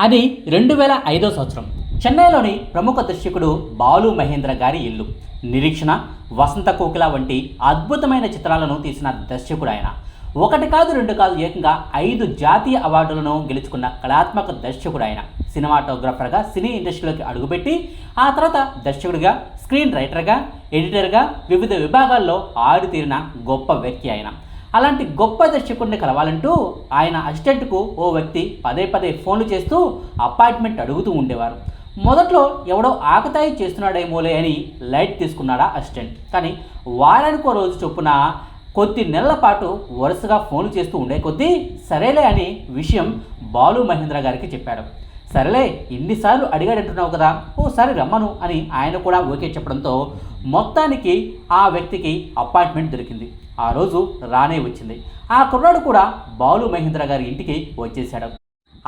అది రెండు వేల ఐదో సంవత్సరం. చెన్నైలోని ప్రముఖ దర్శకుడు బాలు మహేంద్ర గారి ఇల్లు. నిరీక్షణ వసంత కోకిల వంటి అద్భుతమైన చిత్రాలను తీసిన దర్శకుడు ఆయన. ఒకటి కాదు రెండు కాదు ఏకంగా ఐదు జాతీయ అవార్డులను గెలుచుకున్న కళాత్మక దర్శకుడు ఆయన. సినిమాటోగ్రాఫర్గా సినీ ఇండస్ట్రీలోకి అడుగుపెట్టి ఆ తర్వాత దర్శకుడిగా స్క్రీన్ రైటర్గా ఎడిటర్గా వివిధ విభాగాల్లో ఆరుతీరిన గొప్ప వ్యక్తి ఆయన. అలాంటి గొప్ప దర్శకుడిని కలవాలంటూ ఆయన అసిస్టెంట్కు ఓ వ్యక్తి పదే పదే ఫోన్లు చేస్తూ అపాయింట్మెంట్ అడుగుతూ ఉండేవారు. మొదట్లో ఎవడో ఆకతాయి చేస్తున్నాడేమోలే అని లైట్ తీసుకున్నాడా అసిస్టెంట్. కానీ వారానికి రోజు చొప్పున కొద్ది నెలల పాటు వరుసగా ఫోన్లు చేస్తూ ఉండే కొద్దీ సరేలే అని విషయం బాలు మహేంద్ర గారికి చెప్పాడు. సరేలే ఇన్నిసార్లు అడిగాడంటున్నావు కదా ఓసారి రమ్మను అని ఆయన కూడా ఓకే చెప్పడంతో మొత్తానికి ఆ వ్యక్తికి అపాయింట్మెంట్ దొరికింది. ఆ రోజు రానే వచ్చింది. ఆ కుర్రాడు కూడా బాలు మహేంద్ర గారి ఇంటికి వచ్చేశాడు.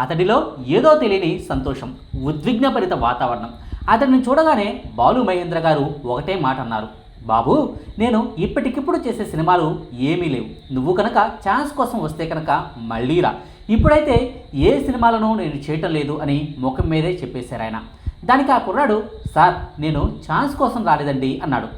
అతడిలో ఏదో తెలియని సంతోషం ఉద్విగ్నభరిత వాతావరణం. అతడిని చూడగానే బాలు మహేంద్ర గారు ఒకటే మాట అన్నారు. బాబు నేను ఇప్పటికిప్పుడు చేసే సినిమాలు ఏమీ లేవు. నువ్వు కనుక ఛాన్స్ కోసం వస్తే కనుక మళ్ళీ రా. ఇప్పుడైతే ఏ సినిమాలను నేను చేయటం లేదు అని ముఖం మీదే చెప్పేశారు ఆయన. దానికి ఆ కుర్రాడు సార్ నేను ఛాన్స్ కోసం రాలేదండి అన్నాడు.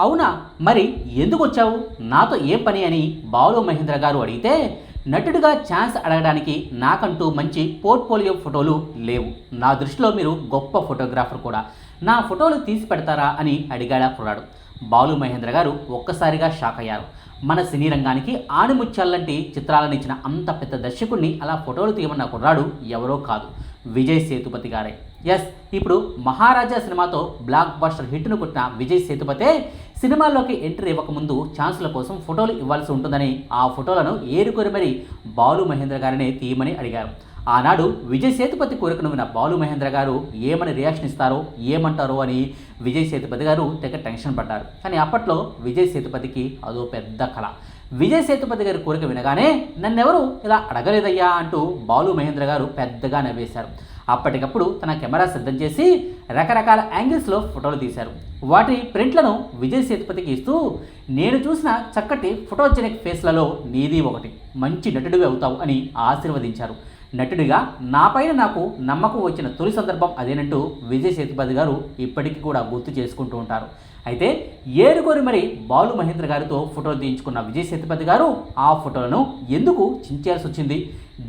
అవునా? మరి ఎందుకు వచ్చావు నాతో ఏం పని అని బాలు మహేంద్ర గారు అడిగితే నటుడిగా ఛాన్స్ అడగడానికి నాకంటూ మంచి పోర్ట్ఫోలియో ఫోటోలు లేవు. నా దృష్టిలో మీరు గొప్ప ఫోటోగ్రాఫర్ కూడా. నా ఫోటోలు తీసి పెడతారా అని అడిగాడా కుర్రాడు. బాలు మహేంద్ర గారు ఒక్కసారిగా షాక్ అయ్యారు. మన సినీ రంగానికి ఆణిముత్యాలంటి చిత్రాలను ఇచ్చిన అంత పెద్ద దర్శకుడిని అలా ఫోటోలు తీయమన్న కుర్రాడు ఎవరో కాదు. విజయ్ సేతుపతి గారే. ఎస్ ఇప్పుడు మహారాజా సినిమాతో బ్లాక్ బస్టర్ హిట్ను కొట్టిన విజయ్ సేతుపతే సినిమాల్లోకి ఎంట్రీ ఇవ్వకముందు ఛాన్సుల కోసం ఫోటోలు ఇవ్వాల్సి ఉంటుందని ఆ ఫోటోలను ఏరుకొని మరి బాలు మహేంద్ర గారినే తీయమని అడిగారు. ఆనాడు విజయ్ సేతుపతి కోరికను విన్న బాలు మహేంద్ర గారు ఏమని రియాక్షన్ ఇస్తారో ఏమంటారో అని విజయ్ సేతుపతి గారు తెగ టెన్షన్ పడ్డారు. కానీ అప్పట్లో విజయ్ సేతుపతికి అదో పెద్ద కళ విజయ్ సేతుపతి గారి కోరిక వినగానే నన్నెవరు ఇలా అడగలేదయ్యా అంటూ బాలు మహేంద్ర గారు పెద్దగా నవ్వేశారు. అప్పటికప్పుడు తన కెమెరా సిద్ధం చేసి రకరకాల యాంగిల్స్లో ఫోటోలు తీశారు. వాటి ప్రింట్లను విజయ్ సేతుపతికి ఇస్తూ నేను చూసిన చక్కటి ఫోటోజెనిక్ ఫేస్లలో నీది ఒకటి. మంచి నటుడివి అవుతావు అని ఆశీర్వదించారు. నటుడిగా నాపైన నాకు నమ్మకం వచ్చిన తొలి సందర్భం అదేనంటూ విజయ్ సేతుపతి గారు ఇప్పటికీ కూడా గుర్తు చేసుకుంటూ ఉంటారు. అయితే ఏరుకోరి మరి బాలు మహేంద్ర గారితో ఫోటోలు తీయించుకున్న విజయ్ సేతుపతి గారు ఆ ఫోటోలను ఎందుకు చించాల్సి వచ్చింది?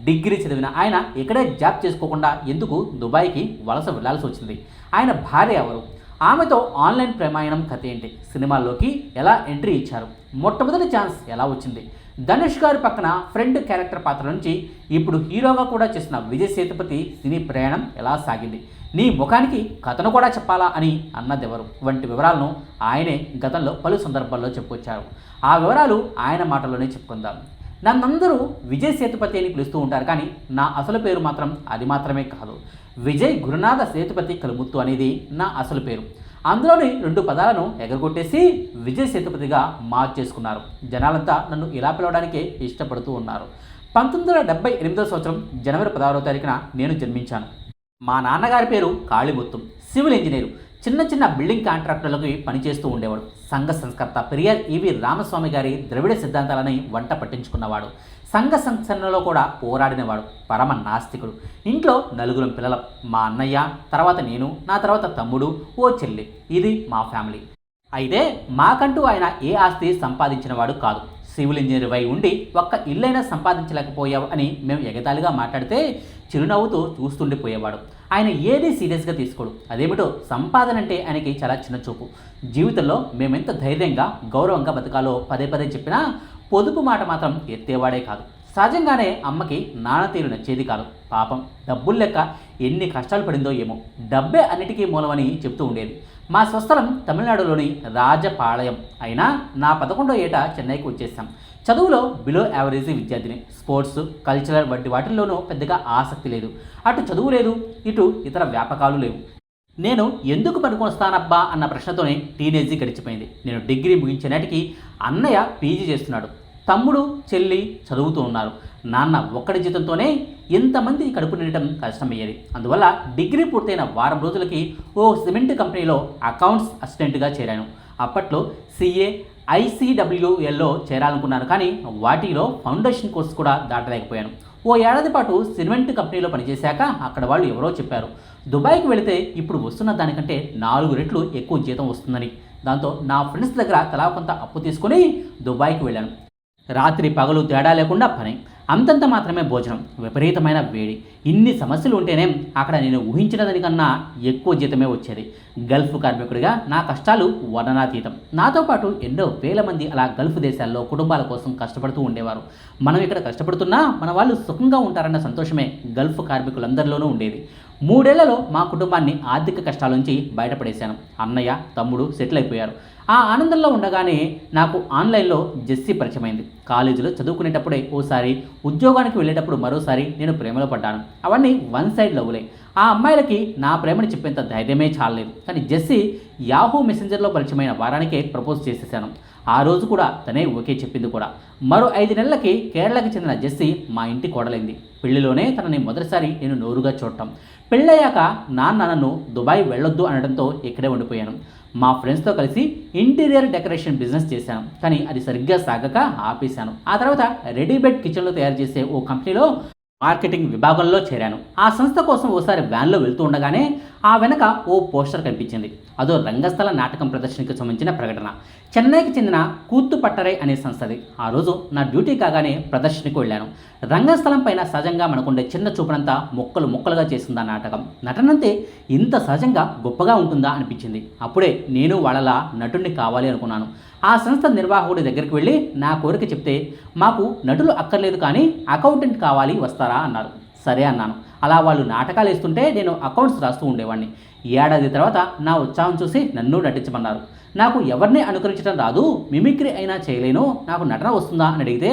డిగ్రీ చదివిన ఆయన ఇక్కడే జాబ్ చేసుకోకుండా ఎందుకు దుబాయ్కి వలస వెళ్ళాల్సి వచ్చింది? ఆయన భార్య ఎవరు? ఆమెతో ఆన్లైన్ ప్రేమాయణం కథ ఏంటి? సినిమాల్లోకి ఎలా ఎంట్రీ ఇచ్చారు? మొట్టమొదటి ఛాన్స్ ఎలా వచ్చింది? ధనుష్ గారి పక్కన ఫ్రెండ్ క్యారెక్టర్ పాత్ర నుంచి ఇప్పుడు హీరోగా కూడా చేసిన విజయ్ సేతుపతి సినీ ప్రయాణం ఎలా సాగింది? నీ ముఖానికి కథను కూడా చెప్పాలా అని అన్నదెవరు? వంటి వివరాలను ఆయనే గతంలో పలు సందర్భాల్లో చెప్పుకొచ్చారు. ఆ వివరాలు ఆయన మాటల్లోనే చెప్పుకుందాం. నన్నందరూ విజయ్ సేతుపతి అని పిలుస్తూ ఉంటారు కానీ నా అసలు పేరు మాత్రం అది మాత్రమే కాదు. విజయ్ గురునాథ సేతుపతి కలుముత్తు అనేది నా అసలు పేరు. అందులోని రెండు పదాలను ఎగరగొట్టేసి విజయ్ సేతుపతిగా మార్చేసుకున్నారు. జనాలంతా నన్ను ఇలా పిలవడానికే ఇష్టపడుతూ ఉన్నారు. పంతొమ్మిది వందల డెబ్బై ఎనిమిదో సంవత్సరం జనవరి పదహారో తారీఖున నేను జన్మించాను. మా నాన్నగారి పేరు కాళీముత్తం. Civil engineer. చిన్న చిన్న బిల్డింగ్ కాంట్రాక్టర్లకు పనిచేస్తూ ఉండేవాడు. సంఘ సంస్కర్త పెరియార్ ఈవి రామస్వామి గారి ద్రవిడ సిద్ధాంతాలని వంట పట్టించుకున్నవాడు. సంఘ సంస్కరణలో కూడా పోరాడినవాడు. పరమ నాస్తికుడు. ఇంట్లో నలుగురం పిల్లల. మా అన్నయ్య తర్వాత నేను నా తర్వాత తమ్ముడు ఓ చెల్లి. ఇది మా ఫ్యామిలీ. అయితే మాకంటూ ఆయన ఏ ఆస్తి సంపాదించినవాడు కాదు. సివిల్ ఇంజనీర్ వై ఉండి ఒక్క ఇల్లైనా సంపాదించలేకపోయావు అని మేము ఎగతాళిగా మాట్లాడితే చిరునవ్వుతూ చూస్తుండిపోయేవాడు. ఆయన ఏది సీరియస్గా తీసుకోడు. అదేమిటో సంపాదన అంటే ఆయనకి చాలా చిన్న చూపు. జీవితంలో మేమెంత ధైర్యంగా గౌరవంగా బతకాలో పదే పదే చెప్పినా పొదుపు మాట మాత్రం ఎత్తేవాడే కాదు. సహజంగానే అమ్మకి నాన్న తీరు నచ్చేది కాదు పాపం డబ్బులు లెక్క ఎన్ని కష్టాలు పడిందో ఏమో. డబ్బే అన్నిటికీ మూలమని చెప్తూ ఉండేది. మా స్వస్థలం తమిళనాడులోని రాజపాళయం. అయినా నా పదకొండో ఏట చెన్నైకి వచ్చేసాం చదువులో బిలో యావరేజ్ విద్యార్థిని. స్పోర్ట్స్ కల్చరల్ వంటి వాటిల్లోనూ పెద్దగా ఆసక్తి లేదు. అటు చదువు లేదు ఇటు ఇతర వ్యాపకాలు లేవు. నేను ఎందుకు పనికొస్తానబ్బా అన్న ప్రశ్నతోనే టీనేజీ గడిచిపోయింది. నేను డిగ్రీ ముగించే నాటికి అన్నయ్య పీజీ చేస్తున్నాడు. తమ్ముడు చెల్లి చదువుతూ ఉన్నారు. నాన్న ఒక్కడి జీతంతోనే ఇంతమంది కడుపు నిండటం కష్టమయ్యేది. అందువల్ల డిగ్రీ పూర్తయిన వారం రోజులకి ఓ సిమెంట్ కంపెనీలో అకౌంట్స్ అసిస్టెంట్గా చేరాను. అప్పట్లో సిఏ ఐసీడబ్ల్యూఎల్లో చేరాలనుకున్నాను కానీ వాటిలో ఫౌండేషన్ కోర్స్ కూడా దాటలేకపోయాను. ఓ ఏడాది పాటు సిమెంట్ కంపెనీలో పనిచేశాక అక్కడ వాళ్ళు ఎవరో చెప్పారు. దుబాయ్కి వెళితే ఇప్పుడు వస్తున్న దానికంటే నాలుగు రెట్లు ఎక్కువ జీతం వస్తుందని. దాంతో నా ఫ్రెండ్స్ దగ్గర తలా కొంత అప్పు తీసుకొని దుబాయ్కి వెళ్ళాను. రాత్రి పగలు తేడా లేకుండా పని. అంతంత మాత్రమే భోజనం. విపరీతమైన వేడి. ఇన్ని సమస్యలు ఉంటేనే అక్కడ నేను ఊహించిన దానికన్నా ఎక్కువ జీతమే వచ్చేది. గల్ఫ్ కార్మికుడిగా నా కష్టాలు వర్ణనాతీతం. నాతో పాటు ఎన్నో వేల మంది అలా గల్ఫ్ దేశాల్లో కుటుంబాల కోసం కష్టపడుతూ ఉండేవారు. మనం ఇక్కడ కష్టపడుతున్నా మన వాళ్ళు సుఖంగా ఉంటారన్న సంతోషమే గల్ఫ్ కార్మికులందరిలోనూ ఉండేది. మూడేళ్ళలో మా కుటుంబాన్ని ఆర్థిక కష్టాల నుంచి బయటపడేశాను. అన్నయ్య తమ్ముడు సెటిల్ అయిపోయారు ఆ ఆనందంలో ఉండగానే నాకు ఆన్లైన్లో జెస్సీ పరిచయమైంది. కాలేజీలో చదువుకునేటప్పుడే ఓసారి ఉద్యోగానికి వెళ్ళేటప్పుడు మరోసారి నేను ప్రేమలో పడ్డాను. అవన్నీ వన్ సైడ్ లవ్లే ఆ అమ్మాయిలకి నా ప్రేమని చెప్పేంత ధైర్యమే చాలలేదు. కానీ జెస్సీ యాహూ మెసెంజర్లో పరిచయమైన వారానికే ప్రపోజ్ చేసేసాను. ఆ రోజు కూడా తనే ఓకే చెప్పింది కూడా. మరో ఐదు నెలలకి కేరళకి చెందిన జెస్సీ మా ఇంటి కోడలైంది. పెళ్ళిలోనే తనని మొదటిసారి నేను నోరుగా చూడటం. పెళ్ళయ్యాక నాన్న నన్ను దుబాయ్ వెళ్ళొద్దు అనడంతో ఇక్కడే ఉండిపోయాను. మా ఫ్రెండ్స్తో కలిసి ఇంటీరియర్ డెకరేషన్ బిజినెస్ చేశాను. కానీ అది సరిగ్గా సాగక ఆపేశాను. ఆ తర్వాత రెడీమేడ్ కిచెన్లో తయారు చేసే ఓ కంపెనీలో మార్కెటింగ్ విభాగంలో చేరాను. ఆ సంస్థ కోసం ఓసారి వ్యాన్లో వెళ్తూ ఉండగానే ఆ వెనక ఓ పోస్టర్ కనిపించింది. అదో రంగస్థల నాటకం ప్రదర్శనకు సంబంధించిన ప్రకటన. చెన్నైకి చెందిన కూత్తు పట్టరై అనే సంస్థది ఆ రోజు నా డ్యూటీ కాగానే ప్రదర్శనకు వెళ్ళాను. రంగస్థలం పైన సహజంగా మనకుండే చిన్న చూపునంతా ముక్కలు ముక్కలుగా చేసింది ఆ నాటకం. నటనంతే ఇంత సహజంగా గొప్పగా ఉంటుందా అనిపించింది. అప్పుడే నేను వాళ్ళలా నటుడిని కావాలి అనుకున్నాను. ఆ సంస్థ నిర్వాహకుడి దగ్గరికి వెళ్ళి నా కోరిక చెప్తే మాకు నటులు అక్కర్లేదు కానీ అకౌంటెంట్ కావాలి వస్తారా? అన్నారు. సరే అన్నాను. అలా వాళ్ళు నాటకాలు వేస్తుంటే నేను అకౌంట్స్ రాస్తూ ఉండేవాడిని ఏడాది తర్వాత నా ఉత్సాహం చూసి నన్ను నటించమన్నారు. నాకు ఎవరిని అనుకరించడం రాదు మిమిక్రీ అయినా చేయలేను నాకు నటన వస్తుందా అని అడిగితే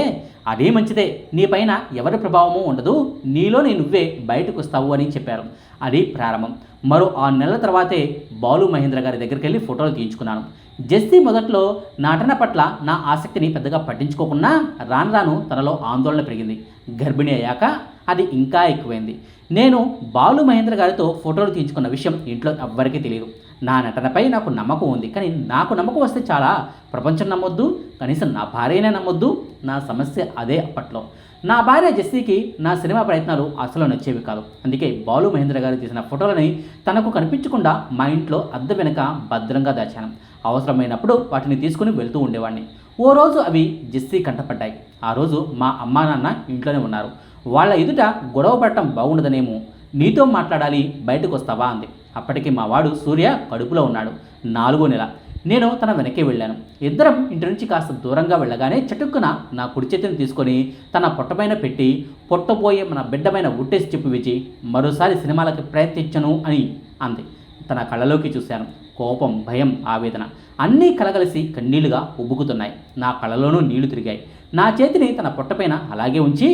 అదే మంచిదే నీ పైన ఎవరి ప్రభావము ఉండదు నీలో నేను నువ్వే బయటకు వస్తావు అని చెప్పారు. అది ప్రారంభం. మరో ఆరు నెలల తర్వాతే బాలు మహేంద్ర గారి దగ్గరికి వెళ్ళి ఫోటోలు తీయించుకున్నాను. జెస్సీ మొదట్లో నటన పట్ల నా ఆసక్తిని పెద్దగా పట్టించుకోకుండా రాను రాను తనలో ఆందోళన పెరిగింది. గర్భిణి అయ్యాక అది ఇంకా ఎక్కువైంది. నేను బాలు మహేంద్ర గారితో ఫోటోలు తీయించుకున్న విషయం ఇంట్లో ఎవ్వరికీ తెలియదు. నా నటనపై నాకు నమ్మకం ఉంది. కానీ నాకు నమ్మకం వస్తే చాలా. ప్రపంచం నమ్మొద్దు కనీసం నా భార్యనే నమ్మొద్దు నా సమస్య అదే అప్పట్లో. నా భార్య జెస్సీకి నా సినిమా ప్రయత్నాలు అసలు నచ్చేవి కాదు. అందుకే బాలు మహేంద్ర గారు తీసిన ఫోటోలని తనకు కనిపించకుండా మా ఇంట్లో అద్దె వెనుక భద్రంగా దాచాను. అవసరమైనప్పుడు వాటిని తీసుకుని వెళ్తూ ఉండేవాడిని ఓ రోజు అవి జెస్సీ కంటపడ్డాయి. ఆ రోజు మా అమ్మా నాన్న ఇంట్లోనే ఉన్నారు. వాళ్ళ ఎదుట గొడవ పడటం బాగుండదనేమో. నీతో మాట్లాడాలి బయటకు వస్తావా అంది. అప్పటికి మా వాడు సూర్య కడుపులో ఉన్నాడు. నాలుగో నెల. నేను తన వెనకే వెళ్ళాను. ఇద్దరం ఇంటి నుంచి కాస్త దూరంగా వెళ్ళగానే చటుక్కున నా కుడి చేతిని తీసుకొని తన పొట్టపైన పెట్టి పొట్టబోయే మన బిడ్డమైన ఉట్టేసి చెప్పు విచి మరోసారి సినిమాలకి ప్రయత్నించను అని అంది. తన కళ్ళలోకి చూశాను. కోపం భయం ఆవేదన అన్నీ కలగలిసి కన్నీళ్ళుగా ఉబ్బుకుతున్నాయి. నా కళ్ళలోనూ నీళ్ళు తిరిగాయి. నా చేతిని తన పొట్టపైన అలాగే ఉంచి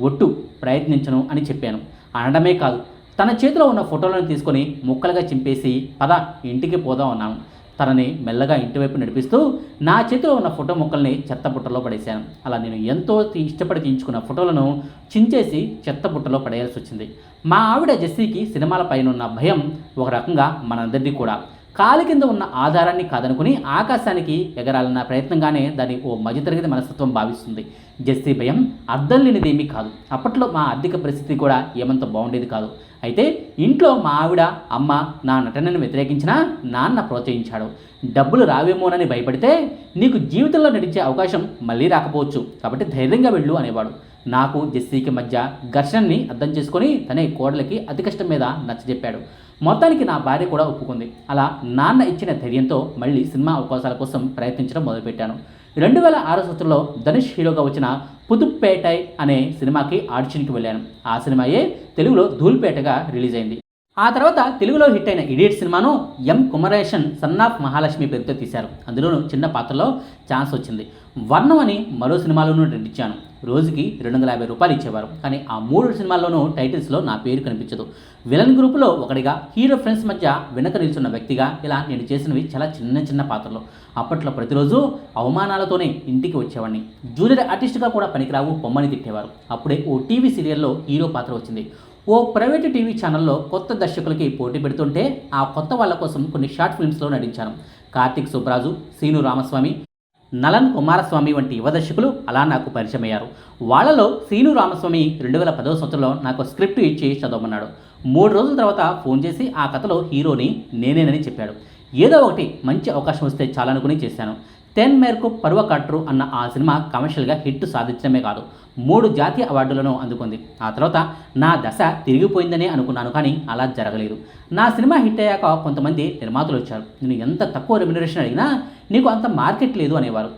ఒట్టు ప్రయత్నించను అని చెప్పాను. అనడమే కాదు తన చేతిలో ఉన్న ఫోటోలను తీసుకొని ముక్కలుగా చింపేసి పద ఇంటికి పోదాం అన్నాను. తనని మెల్లగా ఇంటివైపు నడిపిస్తూ నా చేతిలో ఉన్న ఫోటో ముక్కల్ని చెత్త బుట్టలో పడేశాను. అలా నేను ఎంతో తీ- ఇష్టపడి తీయించుకున్న ఫోటోలను చించేసి చెత్త బుట్టలో పడేయాల్సి వచ్చింది. మా ఆవిడ జెస్సీకి సినిమాల పైన ఉన్న భయం ఒక రకంగా మనందరిది కూడా. కాలి కింద ఉన్న ఆధారాన్ని కాదనుకుని ఆకాశానికి ఎగరాలన్న ప్రయత్నంగానే దాని ఓ మధ్యతరగతి మనస్తత్వం భావిస్తుంది. జెస్సీ భయం అర్థం లేనిదేమీ కాదు. అప్పట్లో మా ఆర్థిక పరిస్థితి కూడా ఏమంత బాగుండేది కాదు. అయితే ఇంట్లో మా ఆవిడ అమ్మ నా నటనను వ్యతిరేకించిన నాన్న ప్రోత్సహించాడు. డబ్బులు రావేమోనని భయపడితే నీకు జీవితంలో నటించే అవకాశం మళ్ళీ రాకపోవచ్చు. కాబట్టి ధైర్యంగా వెళ్ళు అనేవాడు. నాకు జెస్సీకి మధ్య ఘర్షణని అర్థం చేసుకొని తనే కోడలికి అతి కష్టం మీద నచ్చజెప్పాడు మొత్తానికి నా భార్య కూడా ఒప్పుకుంది. అలా నాన్న ఇచ్చిన ధైర్యంతో మళ్ళీ సినిమా అవకాశాల కోసం ప్రయత్నించడం మొదలుపెట్టాను. రెండు వేల ఆరో సంవత్సరంలో ధనుష్ హీరోగా వచ్చిన పుదుప్పేటై అనే సినిమాకి ఆడిషన్కి వెళ్ళాను. ఆ సినిమాయే తెలుగులో ధూల్పేటగా రిలీజ్ అయింది. ఆ తర్వాత తెలుగులో హిట్ అయిన ఇడియట్ సినిమాను M. Kumaresan son of Mahalakshmi పేరుతో తీశారు. అందులోనూ చిన్న పాత్రలో ఛాన్స్ వచ్చింది. వర్ణం అని మరో సినిమాలోనూ నటించాను రోజుకి రెండు వందల యాభై రూపాయలు ఇచ్చేవారు. కానీ ఆ మూడు సినిమాల్లోనూ టైటిల్స్లో నా పేరు కనిపించదు. విలన్ గ్రూపులో ఒకటిగా హీరో ఫ్రెండ్స్ మధ్య వెనక నిల్చున్న వ్యక్తిగా ఇలా నేను చేసినవి చాలా చిన్న చిన్న పాత్రలు. అప్పట్లో ప్రతిరోజు అవమానాలతోనే ఇంటికి వచ్చేవాడిని జూనియర్ ఆర్టిస్ట్గా కూడా పనికిరావు బొమ్మని తిట్టేవారు. అప్పుడే ఓ టీవీ సీరియల్లో హీరో పాత్ర వచ్చింది. ఓ ప్రైవేట్ టీవీ ఛానల్లో కొత్త దర్శకులకి పోటీ పెడుతుంటే ఆ కొత్త వాళ్ళ కోసం కొన్ని షార్ట్ ఫిల్మ్స్లో నటించాను కార్తిక్ సుబ్రాజు సీను రామస్వామి నలన్ కుమారస్వామి వంటి యువ దర్శకులు అలా నాకు పరిచయం అయ్యారు వాళ్ళలో శ్రీను రామస్వామి రెండు వేల పదవ సంవత్సరంలో నాకు స్క్రిప్ట్ ఇచ్చి చదవమన్నాడు. మూడు రోజుల తర్వాత ఫోన్ చేసి ఆ కథలో హీరోని నేనేనని చెప్పాడు. ఏదో ఒకటి మంచి అవకాశం వస్తే చాలనుకుని చేశాను. తెన్ మేరకు పర్వ కట్రు అన్న ఆ సినిమా కమర్షియల్గా హిట్ సాధించడమే కాదు. మూడు జాతీయ అవార్డులను అందుకుంది. ఆ తర్వాత నా దశ తిరిగిపోయిందనే అనుకున్నాను కానీ అలా జరగలేదు. నా సినిమా హిట్ అయ్యాక కొంతమంది నిర్మాతలు వచ్చారు. నేను ఎంత తక్కువ రెమ్యునరేషన్ అడిగినా నీకు అంత మార్కెట్ లేదు అనేవారు.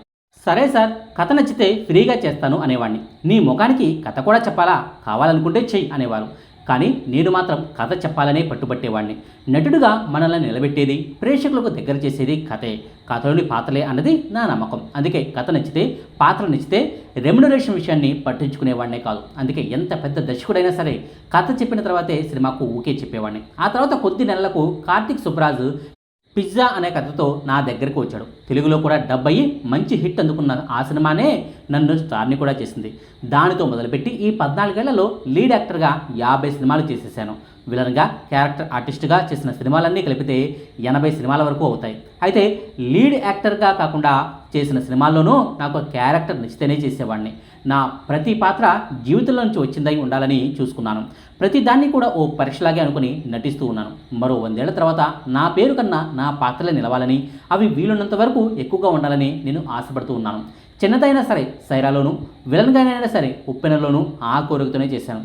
సరే సార్ కథ నచ్చితే ఫ్రీగా చేస్తాను అనేవాడిని నీ ముఖానికి కథ కూడా చెప్పాలా? కావాలనుకుంటే చెయ్యి అనేవారు. కానీ నేను మాత్రం కథ చెప్పాలనే పట్టుబట్టేవాడిని నటుడుగా మనల్ని నిలబెట్టేది ప్రేక్షకులకు దగ్గర చేసేది కథే. కథలోని పాత్రలే అన్నది నా నమ్మకం. అందుకే కథ నచ్చితే పాత్ర నచ్చితే రెమ్యునరేషన్ విషయాన్ని పట్టించుకునేవాడినే కాదు. అందుకే ఎంత పెద్ద దర్శకుడైనా సరే కథ చెప్పిన తర్వాతే సినిమాకు ఊకే చెప్పేవాడిని ఆ తర్వాత కొద్ది నెలలకు కార్తీక్ సుబ్రాజు పిజ్జా అనే కథతో నా దగ్గరకు వచ్చాడు. తెలుగులో కూడా డబ్ అయ్యి మంచి హిట్ అందుకున్న ఆ సినిమానే నన్ను స్టార్ని కూడా చేసింది. దానితో మొదలుపెట్టి ఈ పద్నాలుగేళ్ళలో లీడ్ యాక్టర్గా యాభై సినిమాలు చేసేసాను. విలన్గా క్యారెక్టర్ ఆర్టిస్ట్గా చేసిన సినిమాలన్నీ కలిపితే ఎనభై సినిమాల వరకు అవుతాయి. అయితే లీడ్ యాక్టర్గా కాకుండా చేసిన సినిమాల్లోనూ నాకు క్యారెక్టర్ నచ్చితేనే చేసేవాడిని. నా ప్రతి పాత్ర జీవితంలో నుంచి వచ్చిందై ఉండాలని చూసుకున్నాను. ప్రతి దాన్ని కూడా ఓ పరీక్షలాగే అనుకుని నటిస్తూ ఉన్నాను. మరో వందేళ్ళ తర్వాత నా పేరు కన్నా నా పాత్రలే నిలవాలని అవి వీలున్నంత వరకు ఎక్కువగా ఉండాలని నేను ఆశపడుతూ ఉన్నాను. చిన్నదైనా సరే సైరాలోను విలన్గానైనా సరే ఉప్పెనలోనూ ఆ కోరికతోనే చేశాను.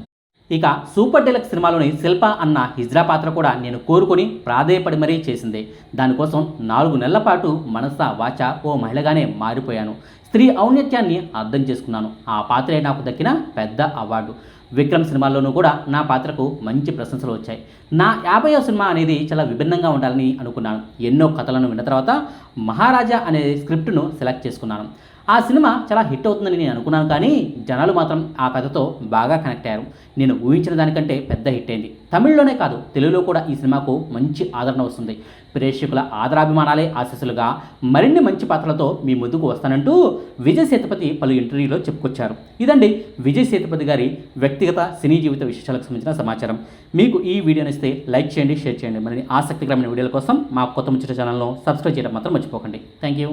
ఇక సూపర్ డెలక్స్ సినిమాలోని శిల్ప అన్న హిజ్రా పాత్ర కూడా నేను కోరుకొని ప్రాధేయపడి మరీ చేసిందే. దానికోసం నాలుగు నెలల పాటు మనస వాచ ఓ మహిళగానే మారిపోయాను. స్త్రీ ఔన్నత్యాన్ని అర్థం చేసుకున్నాను. ఆ పాత్రే నాకు దక్కిన పెద్ద అవార్డు. విక్రమ్ సినిమాల్లోనూ కూడా నా పాత్రకు మంచి ప్రశంసలు వచ్చాయి. నా యాభైవ సినిమా అనేది చాలా విభిన్నంగా ఉండాలని అనుకున్నాను. ఎన్నో కథలను విన్న తర్వాత మహారాజా అనే స్క్రిప్ట్ను సెలెక్ట్ చేసుకున్నాను. ఆ సినిమా చాలా హిట్ అవుతుందని నేను అనుకున్నాను కానీ జనాలు మాత్రం ఆ కథతో బాగా కనెక్ట్ అయ్యారు. నేను ఊహించిన దానికంటే పెద్ద హిట్ అయింది. తమిళ్ళోనే కాదు తెలుగులో కూడా ఈ సినిమాకు మంచి ఆదరణ వస్తుంది. ప్రేక్షకుల ఆదరాభిమానాలే ఆశీస్సులుగా మరిన్ని మంచి పాత్రలతో మీ ముందుకు వస్తానంటూ విజయ్ సేతుపతి పలు ఇంటర్వ్యూలో చెప్పుకొచ్చారు. ఇదండి విజయ్ సేతుపతి గారి వ్యక్తిగత సినీ జీవిత విశేషాలకు సంబంధించిన సమాచారం. మీకు ఈ వీడియో ఇస్తే లైక్ చేయండి షేర్ చేయండి. మరిన్ని ఆసక్తికరమైన వీడియోల కోసం మా కొత్త ముచ్చట ఛానల్ను సబ్స్క్రైబ్ చేయడం మాత్రం మర్చిపోకండి. Thank you